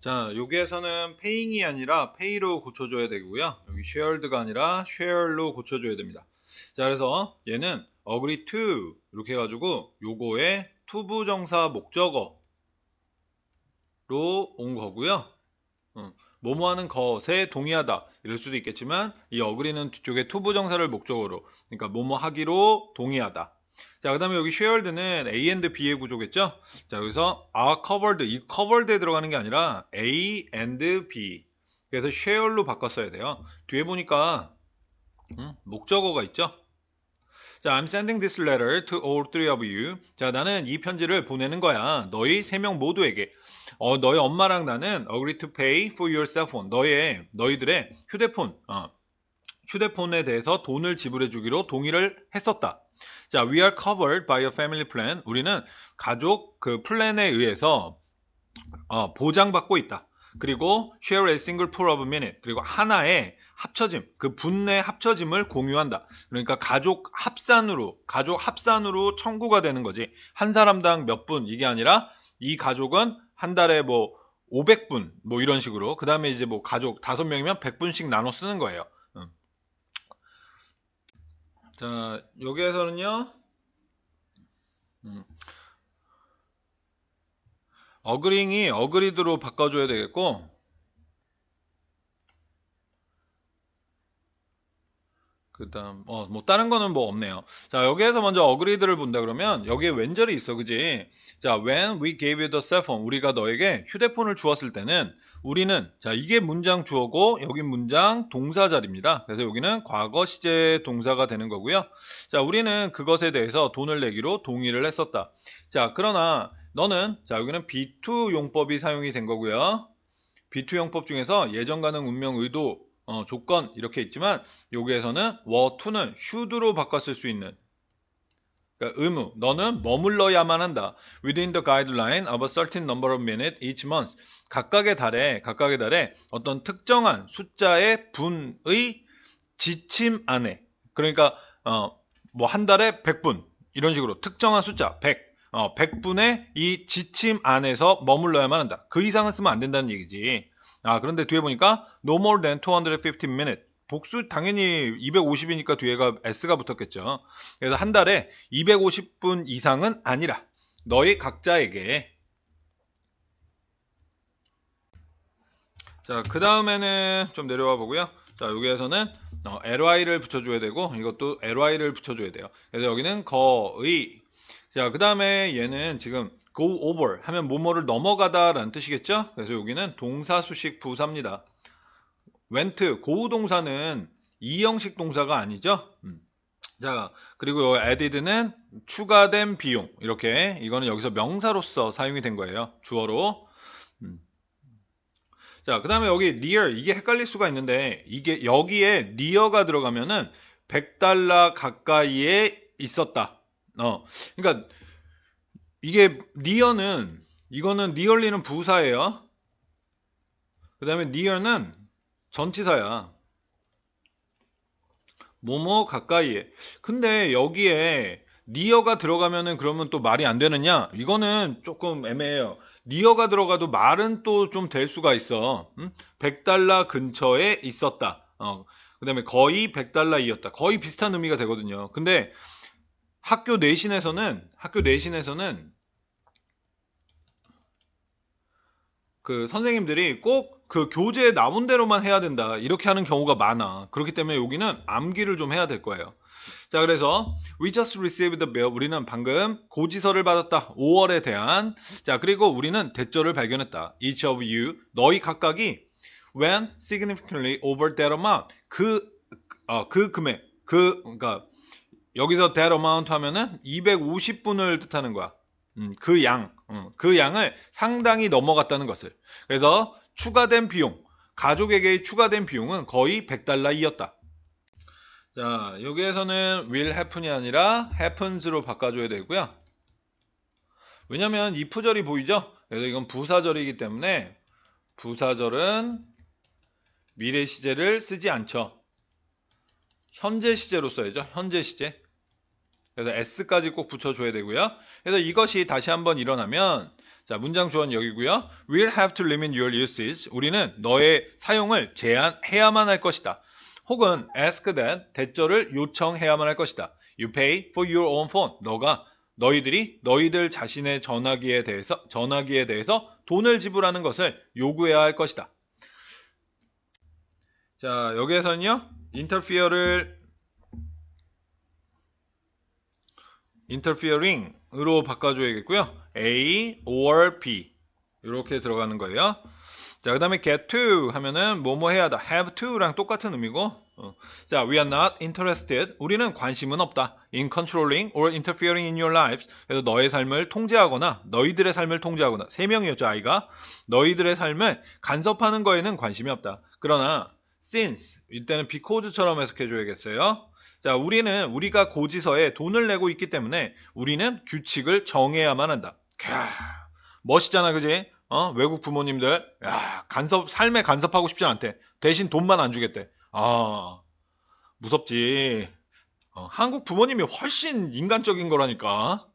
자, 여기에서는 paying이 아니라 pay로 고쳐줘야 되고요. 여기 shared가 아니라 share로 고쳐줘야 됩니다. 자, 그래서 얘는 agree to 이렇게 해가지고 요거에 투부 정사 목적어로 온 거고요. 어, 뭐뭐 하는 것에 동의하다 이럴 수도 있겠지만 이 agree는 뒤쪽에 투부 정사를 목적어로 그러니까 뭐뭐 하기로 동의하다 자, 그 다음에 여기 shared는 A and B의 구조겠죠? 자, 여기서 are covered, 이 covered에 들어가는 게 아니라 A and B. 그래서 share로 바꿨어야 돼요. 뒤에 보니까 음, 목적어가 있죠? 자, I'm sending this letter to all three of you. 자, 나는 이 편지를 보내는 거야. 너희 세 명 모두에게. 어, 너희 엄마랑 나는 agree to pay for your cell phone. 너의, 너희들의 휴대폰, 어, 휴대폰에 대해서 돈을 지불해 주기로 동의를 했었다. 자, we are covered by a family plan. 우리는 가족 그 플랜에 의해서 어, 보장받고 있다. 그리고 share a single pool of minute. 그리고 하나의 합쳐짐, 그 분내 합쳐짐을 공유한다. 그러니까 가족 합산으로, 가족 합산으로 청구가 되는 거지. 한 사람당 몇 분, 이게 아니라 이 가족은 한 달에 뭐 500분, 뭐 이런 식으로. 그 다음에 이제 뭐 가족 5명이면 100분씩 나눠 쓰는 거예요. 자, 여기에서는요, 음, 어그링이 어그리드로 바꿔줘야 되겠고, 그 다음, 어, 뭐, 다른 거는 뭐 없네요. 자, 여기에서 먼저 어그리드를 본다 그러면, 여기에 왼절이 있어, 그지? 자, when we gave you the cell phone, 우리가 너에게 휴대폰을 주었을 때는, 우리는, 자, 이게 문장 주어고, 여기 문장 동사 자리입니다. 그래서 여기는 과거 시제 동사가 되는 거고요. 자, 우리는 그것에 대해서 돈을 내기로 동의를 했었다. 자, 그러나, 너는, 자, 여기는 B2 용법이 사용이 된 거고요. B2 용법 중에서 예전 가능 운명 의도 어, 조건 이렇게 있지만 여기에서는 were to는 should로 바꿨을 수 있는. 그러니까 의무 너는 머물러야만 한다. Within the guideline of a certain number of minutes each month. 각각의 달에 각각의 달에 어떤 특정한 숫자의 분의 지침 안에. 그러니까 어, 뭐 한 달에 100분. 이런 식으로 특정한 숫자 100 어, 100분의 이 지침 안에서 머물러야만 한다. 그 이상은 쓰면 안 된다는 얘기지. 아, 그런데 뒤에 보니까 no more than 215 minutes. 복수 당연히 250이니까 뒤에가 s가 붙었겠죠. 그래서 한 달에 250분 이상은 아니라 너희 각자에게 자, 그 다음에는 좀 내려와 보고요. 자, 여기에서는 어, ly를 붙여줘야 되고 이것도 ly를 붙여줘야 돼요. 그래서 여기는 거의 자, 그 다음에 얘는 지금 go over 하면 뭐뭐를 넘어가다 라는 뜻이겠죠? 그래서 여기는 동사 수식 부사입니다. went, go 동사는 이형식 동사가 아니죠? 음. 자, 그리고 요 added는 추가된 비용. 이렇게, 이거는 여기서 명사로서 사용이 된 거예요. 주어로. 음. 자, 그 다음에 여기 near, 이게 헷갈릴 수가 있는데, 이게 여기에 near가 들어가면은 100달러 가까이에 있었다. 어, 그러니까 이게 니어는 이거는 니얼리는 부사예요. 그 다음에 니어는 전치사야. 뭐뭐 가까이에. 근데 여기에 니어가 들어가면은 그러면 또 말이 안 되느냐? 이거는 조금 애매해요. 니어가 들어가도 말은 또 좀 될 수가 있어. 응? 100달러 근처에 있었다. 어. 그 다음에 거의 100달러이었다. 거의 비슷한 의미가 되거든요. 근데 학교 내신에서는 학교 내신에서는 그 선생님들이 꼭 그 교재에 나온 대로만 해야 된다. 이렇게 하는 경우가 많아. 그렇기 때문에 여기는 암기를 좀 해야 될 거예요. 자 그래서 we just received the bill 우리는 방금 고지서를 받았다. 5월에 대한. 자 그리고 우리는 대절을 발견했다. each of you 너희 각각이 went significantly over that amount. 그, 어, 그 금액. 그 그러니까 여기서 that amount 하면은 250분을 뜻하는 거야. 음, 그 양, 음, 그 양을 상당히 넘어갔다는 것을. 그래서 추가된 비용, 가족에게 추가된 비용은 거의 100달러이었다. 자, 여기에서는 will happen이 아니라 happens로 바꿔줘야 되고요. 왜냐면 이 부절이 보이죠? 그래서 이건 부사절이기 때문에 부사절은 미래 시제를 쓰지 않죠. 현재 시제로 써야죠. 현재 시제. 그래서 s까지 꼭 붙여줘야 되고요. 그래서 이것이 다시 한번 일어나면 자, 문장 주어는 여기고요. We'll have to limit your uses. 우리는 너의 사용을 제한해야만 할 것이다. 혹은 ask that 대절을 요청해야만 할 것이다. You pay for your own phone. 너가 너희들이 너희들 자신의 전화기에 대해서 전화기에 대해서 돈을 지불하는 것을 요구해야 할 것이다. 자, 여기에서는요. interfere를 interfering으로 바꿔줘야겠고요. A or B 이렇게 들어가는 거예요. 자, 그 다음에 get to 하면은 뭐뭐 해야 하다. have to랑 똑같은 의미고. 어. 자, we are not interested. 우리는 관심은 없다. in controlling or interfering in your lives. 그래서 너의 삶을 통제하거나 너희들의 삶을 통제하거나 세 명이었죠, 아이가. 너희들의 삶을 간섭하는 거에는 관심이 없다. 그러나 since 이때는 because처럼 해석해 줘야겠어요. 자, 우리는 우리가 고지서에 돈을 내고 있기 때문에 우리는 규칙을 정해야만 한다. 캬, 멋있잖아, 그지? 어, 외국 부모님들, 야, 간섭, 삶에 간섭하고 싶지 않대. 대신 돈만 안 주겠대. 아, 무섭지. 어, 한국 부모님이 훨씬 인간적인 거라니까.